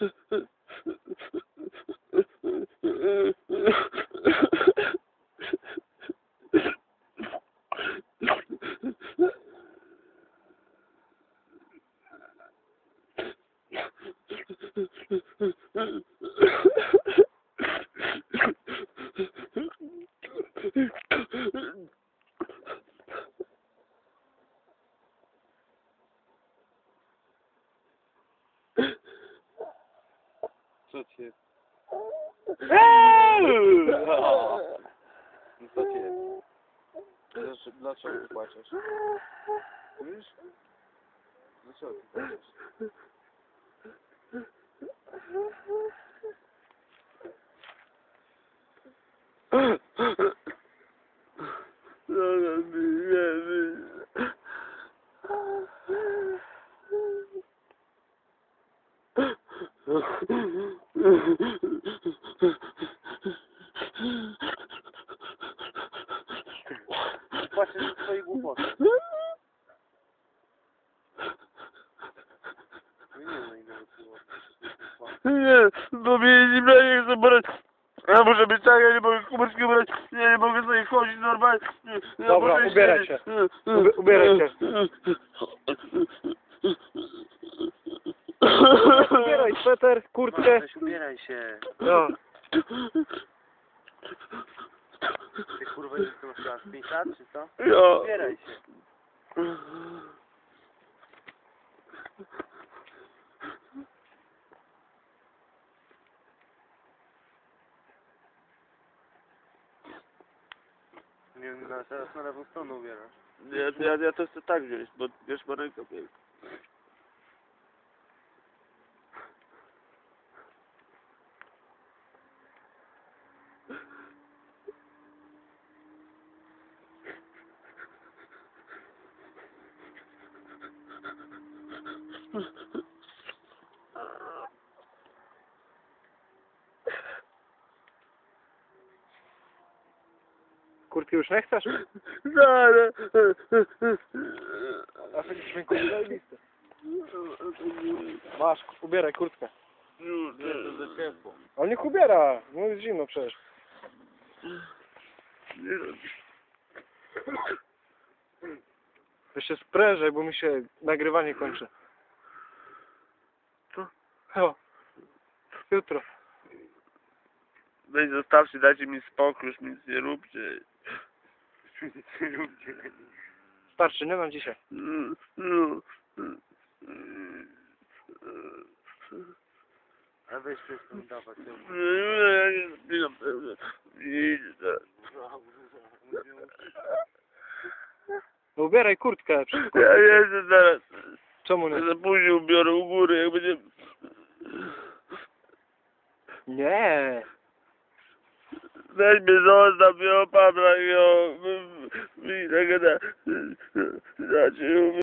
Mm-hmm. Co ci jest? No co ci jest? Dlaczego, dlaczego ty płaczesz? Wiesz? Dlaczego ty płaczesz? Płaczesz ze swojej głupoty. No nie no. Nie, bo mnie nie nie chcę brać. Ja muszę być tak, ja nie mogę kubeczki brać, ja nie mogę sobie chodzić normalnie. Ja Dobra, muszę ubieraj. Ubie- ubieraj się. Ubieraj sweter, kurtkę. Weź ubieraj się. No. Ty kurwa ile ty masz lat? 5 lat czy co? Ja. Ubieraj się. Nie wiem, na, teraz na lewą stronę ubierasz. Ja, ja, ja to chcę tak wziąć, bo wiesz, ma ręka piękna. Kurtki już nie chcesz? Zaraz. A taki dźwięk zajebisty. Masz, ubieraj kurtkę. Nie, to za ciepło. Ale niech ubiera, no jest zimno przecież. Nie, To się sprężaj, bo mi się nagrywanie kończy. O, jutro. Weź zostawcie, dajcie mi spokój, już nic nie róbcie. Nic nie róbcie. Starczy, nie na dzisiaj. A weź przestań dawać. No ubieraj kurtkę. przecież kur- Ja jeżdżę zaraz. Czemu nie? Za później ubiorę Weź mnie zostaw, jo, papra, jo, mi, mi,